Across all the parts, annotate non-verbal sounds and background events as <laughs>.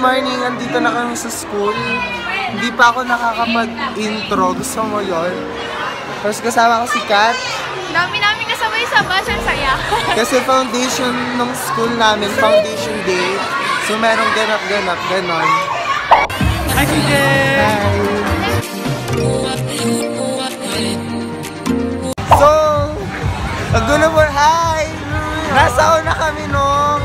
morning. Andito na kami sa school. Hindi pa ako nakakapag-intro. Gusto mo yon? Tapos kasama ko si Kat. Dami namin kasabay sa bus, ang saya. <laughs> Kasi foundation ng school namin, foundation day. So merong ganap-ganap, ganon. Hi, CJ! Hi! So, ang gulo mo, hi! Nasa una kami nung,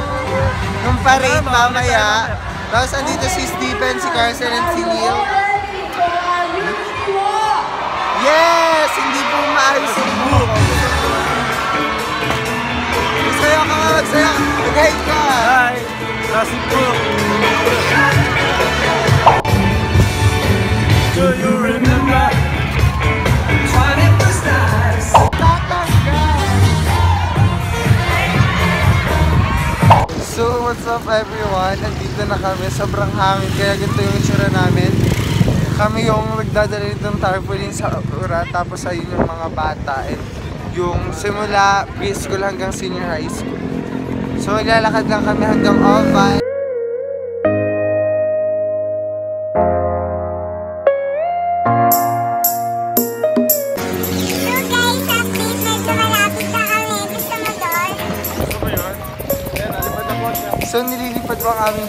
nung parade mamaya. Tapos andito si Stephen, si Carson, and si Neil. Yes! Hindi po maayos ang buhok. Magsayaw ka nga, magsayaw. Mag-hide ka. Hi! Classic po! Do you remember? What's up everyone? Nandito na kami. Sobrang hangin kaya ganito yung itsura namin. Kami yung nagdadala ng tarpaulin sa ura tapos ayun yung mga bata. And yung simula preschool hanggang senior high school. So, maglalakad lang kami hanggang Oval.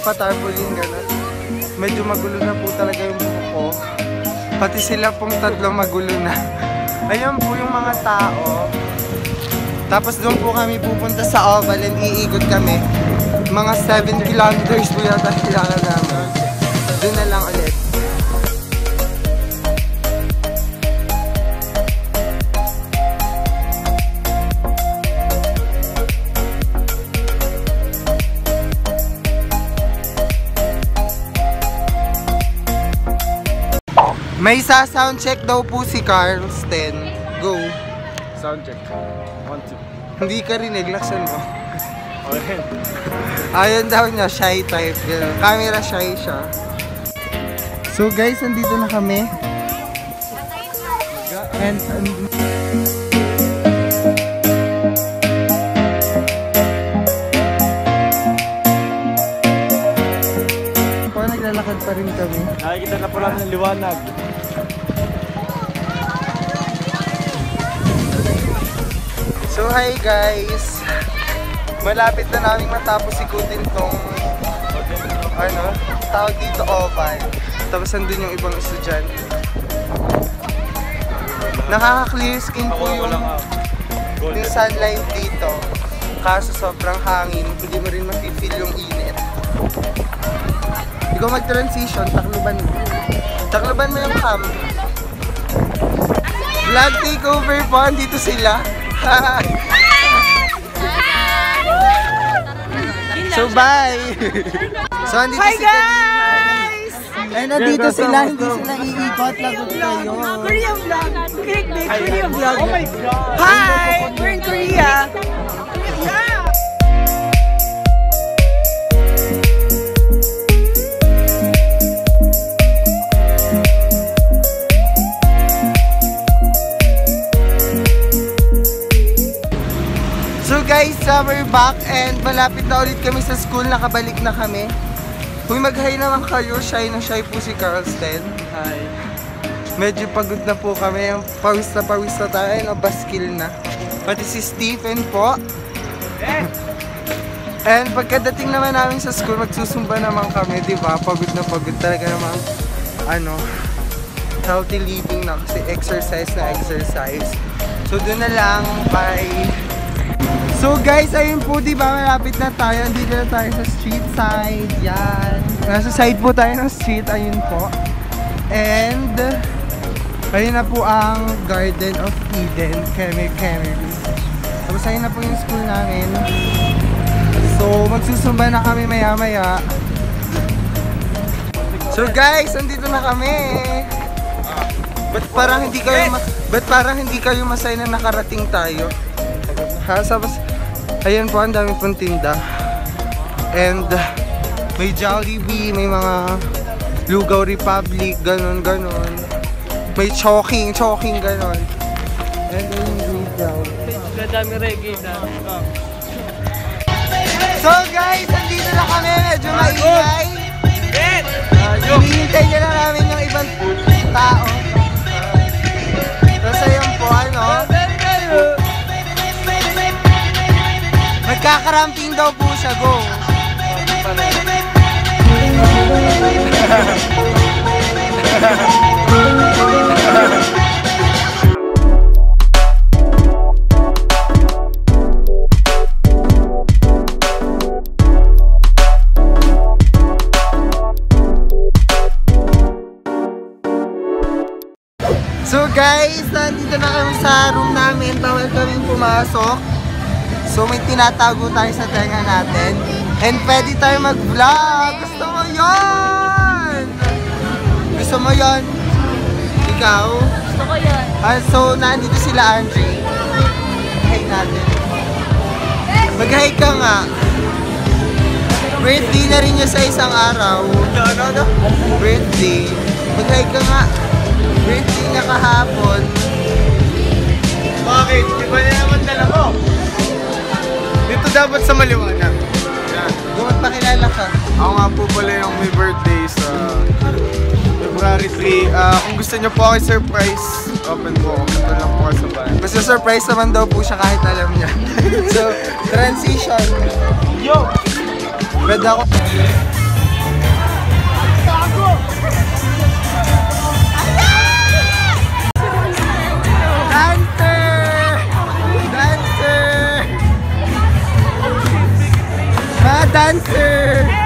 Patarpaulin gano'n. Medyo magulo na po talaga yung buhok ko. Pati sila pong tatlo magulo na. <laughs> Ayan po yung mga tao. Tapos doon po kami pupunta sa Oval and iikot kami. Mga 7 kilometers po yata kailangan namin. Doon na lang ulit. May sa sound check daw po si Carlsten. Go. Sound check. One, two. Hindi ka rinig, laksan mo. <laughs> Okay. Ayun daw niya, shy type. Ganun. Camera shy siya. So guys, andito na kami. And, and naglalakad pa rin kami. Nakikita na po namin ng liwanag. So hi guys! Malapit na namin matapos ikutin tong ano, tawag dito oval. Tapos andun yung ibang estudyante. Nakaka-clear skin po yung, walang ah, yung sunlight dito. Kaso sobrang hangin, hindi mo rin mafe-feel yung init. Ikaw mag-transition, takluban mo. Takluban mo yung cam. Vlog takeover po, andito sila. <laughs> so bye! <laughs> so andito Hi si guys! Ay, nandito sila, hindi sila iikot, lagot kayo. Korean vlog! Clickbait Korean vlog! Oh my God! Hi! We're in Korea! Back and malapit na ulit kami sa school, nakabalik na kami. Kung mag-hi naman kayo, shy na shy po si Carlsten. Hi. Medyo pagod na po kami, pawis na pawis na tayo, no, baskil na. Pati si Stephen po. <laughs> And pagkadating naman namin sa school, magsusumba naman kami, di ba? Pagod na pagod talaga naman. Ano, healthy living na kasi exercise na exercise. So doon na lang, bye! So guys, ayun po, di ba, malapit na tayo. Dito na tayo sa street side. Yan. Nasa side po tayo ng street. Ayun po. And, ayun na po ang Garden of Eden, Kemi Kennedy. Tapos ayun na po yung school namin. So, magsusumba na kami maya-maya. So guys, andito na kami. Ba't parang hindi kayo ba't parang hindi kayo masaya na nakarating tayo? Ha, tapos, ayan po, ang dami pong tinda. And, may Jollibee, may mga Lugaw Republic, ganon, ganon. May choking, choking, ganon. And then yung Lugaw. Dami reggae na. So guys, andito na kami, medyo maingay. Hinihintay niya lang namin yung ibang tao. Tapos ayun po, ano? Nagkakaramping daw po siya, go. Tinatago tayo sa tenga natin. And pwede tayo mag-vlog. Gusto mo yon? Gusto mo yon? Ikaw? Gusto ko yun. Ah, so nandito sila Andre. Hi natin. Mag-hi ka nga. Birthday na rin niya sa isang araw. No, no, no. Birthday. Mag-hi ka nga. Birthday niya kahapon. Bakit? Di ba na naman dala mo? Dapat sa maliwanag. Yan. Gumat pakilala ka. Ako nga po pala yung may birthday sa February 3. Ah, kung gusto niyo po ako surprise, open po. Ito lang po ako sa bahay. Basta surprise naman daw po siya kahit alam niya. <laughs> so, transition. Yo! Pwede ako. Dancer! Dancer!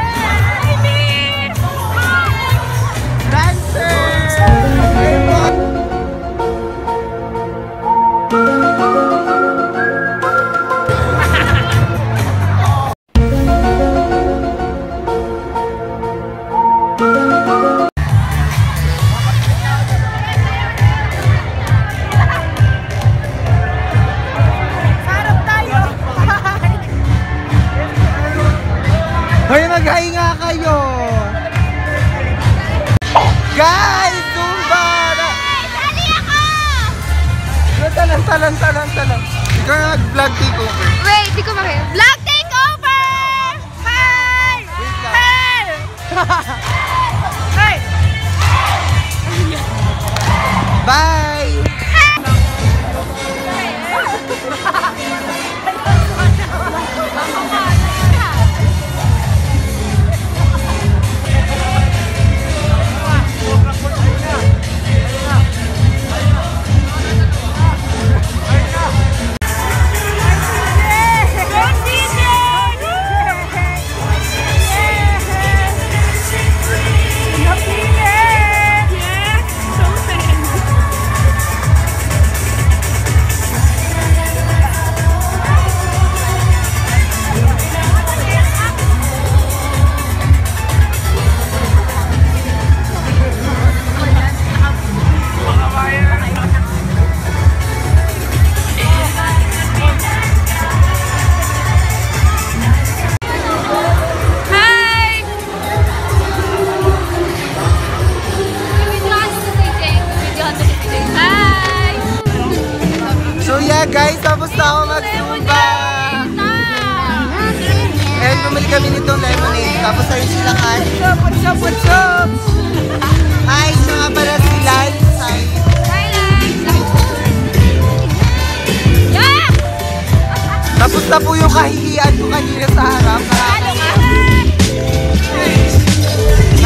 Tapos na po yung kahihiyan ko kanina sa harap. Ano nga?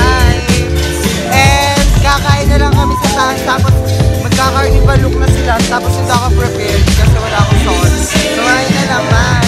Hi! And kakain na lang kami sa taas. Tapos magkaka-carnival look na sila. Tapos hindi ako prepared kasi wala akong sauce. So ayun na lang,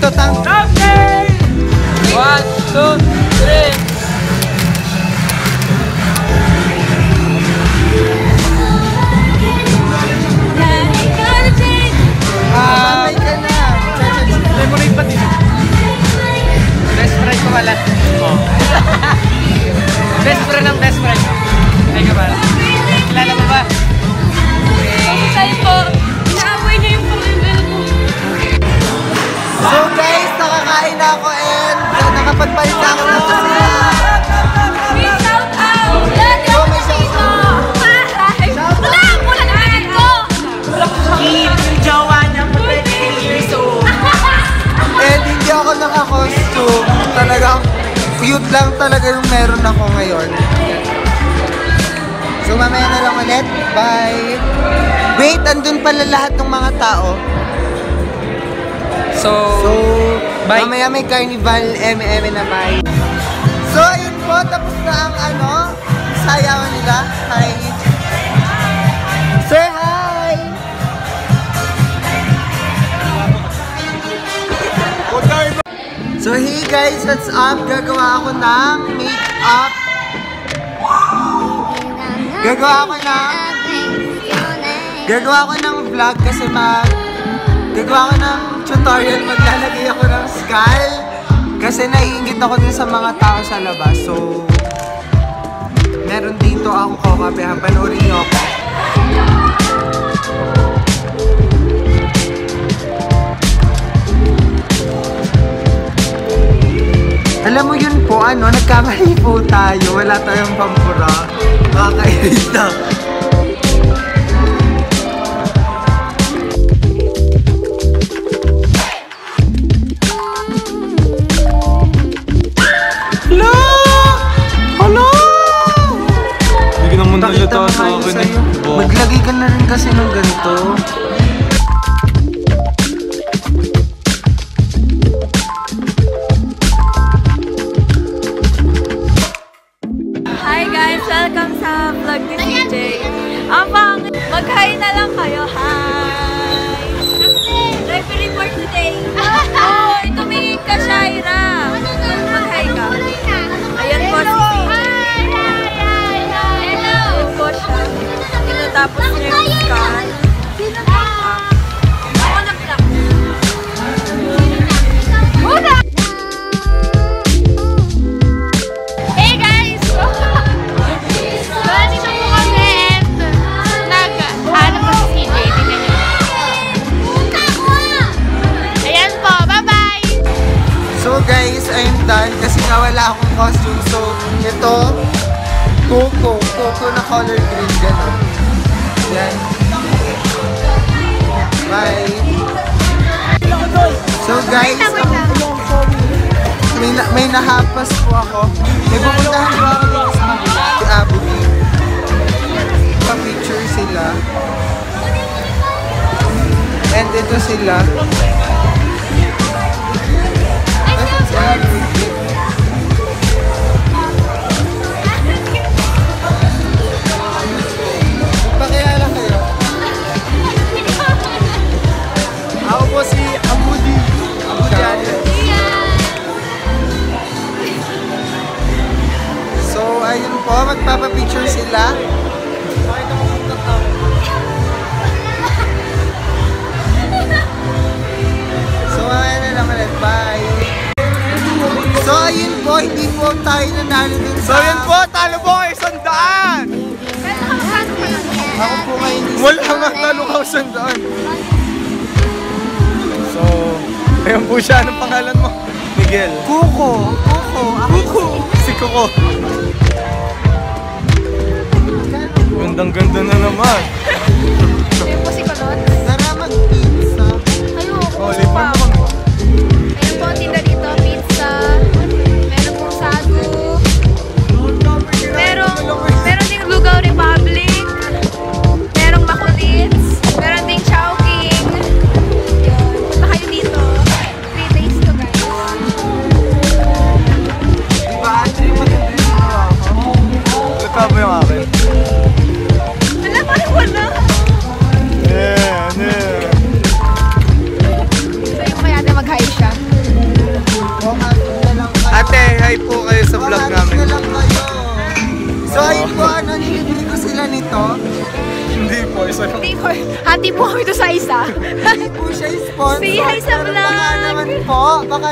to, pindutin lang talaga yung meron ako ngayon. So mamaya na lang ulit. Bye! Wait, andun pala lahat ng mga tao. So, So, Bye. mamaya may carnival, M&M na bye. Guys, what's up? Gagawa ako ng make-up. Gagawa ako ng... Gagawa ako ng vlog kasi mag... Gagawa ako ng tutorial, maglalagay ako ng skull. Kasi naiingit ako dun sa mga tao sa labas. So, meron dito akong kakapehan. Panoorin niyo ako. Nagkamali po tayo. Wala tayong pampura. Nakakainis na. Hello! Hello! Ka naman Pakita mo nga yun sa'yo. Maglagay ka na rin kasi ng ganito. Guys, may, na, may nahapas po ako. May pupuntahan po ako dito sa kabila. Si Abu. Pa-picture sila. And ito sila. Sila. So, mamaya na lang ulit. Bye! So, ayun po, hindi po tayo nanalo dun sa... So yun po, talo po kayo sandaan! Ako po ngayon is... Wala nga talo ka sandaan. So, ayan po siya. Anong pangalan mo? Miguel. Kuko! Kuko! Ako Si Coco. Gandang-ganda na naman. Ayun po si Kulot. Tara mag-pizza. Ayoko. Oh, lipan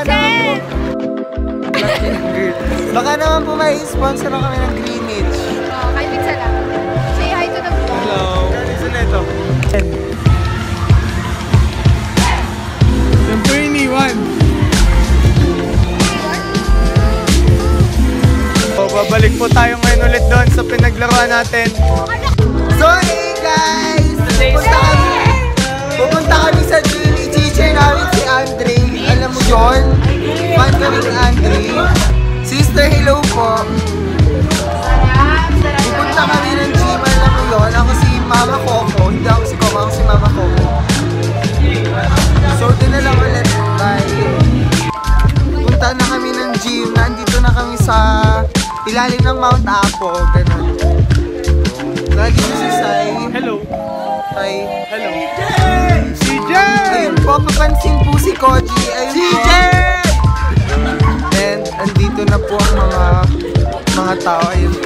Baka naman po. Baka naman po may sponsor kami ng Greenwich. Oh, kahit isa lang. Say hi to the vlog. Hello. Isa na ito. Yung po iniwan. So, babalik po tayo ngayon ulit doon sa pinaglaruan natin. So hey guys! Pupunta kami, pupunta kami sa gym. I-teacher namin si Andre. Alam mo yun? Ni Andre. Sister, hello po. Pupunta kami ng gym. Alam mo yun? Ako si Mama Coco. Hindi ako si Coco. Ako si Mama Coco. So doon na lang ulit. Bye. Punta na kami ng gym. Nandito na kami sa ilalim ng Mount Apo. Ganun. Lagi si Sai. Hello. Hi. Hello. Si Jay! Ayun po, papansin po si Koji. Ayun CJ! Mga tao. Ayun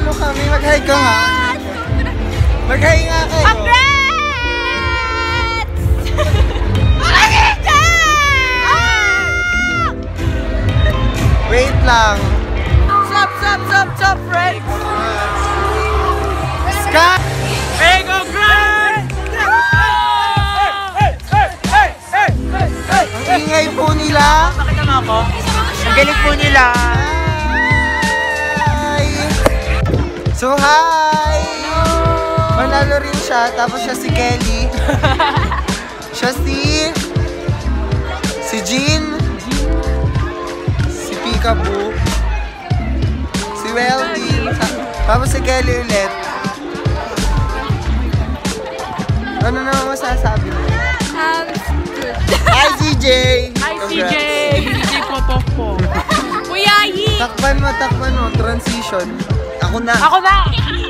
Panalo kami. Mag-hi ka nga. Mag-hi nga kayo. Congrats! <laughs> Wait lang. Sup, sup, sup, sup, friends! Sky! Hey, congrats! Ang ingay po nila. Nakita mo ako? Ang galing po nila. Hi! So, hi! Manalo rin siya. Tapos siya si Kelly. <laughs> siya si... Si Jean. Si Peekaboo. Si Weldy. Tapos si Kelly ulit. Ano naman masasabi mo? Um, good. Hi, CJ! Hi. CJ! CJ Kotof po. <laughs> Kuya Yi! Takpan mo, takpan mo. Transition. Ako na. Ako na!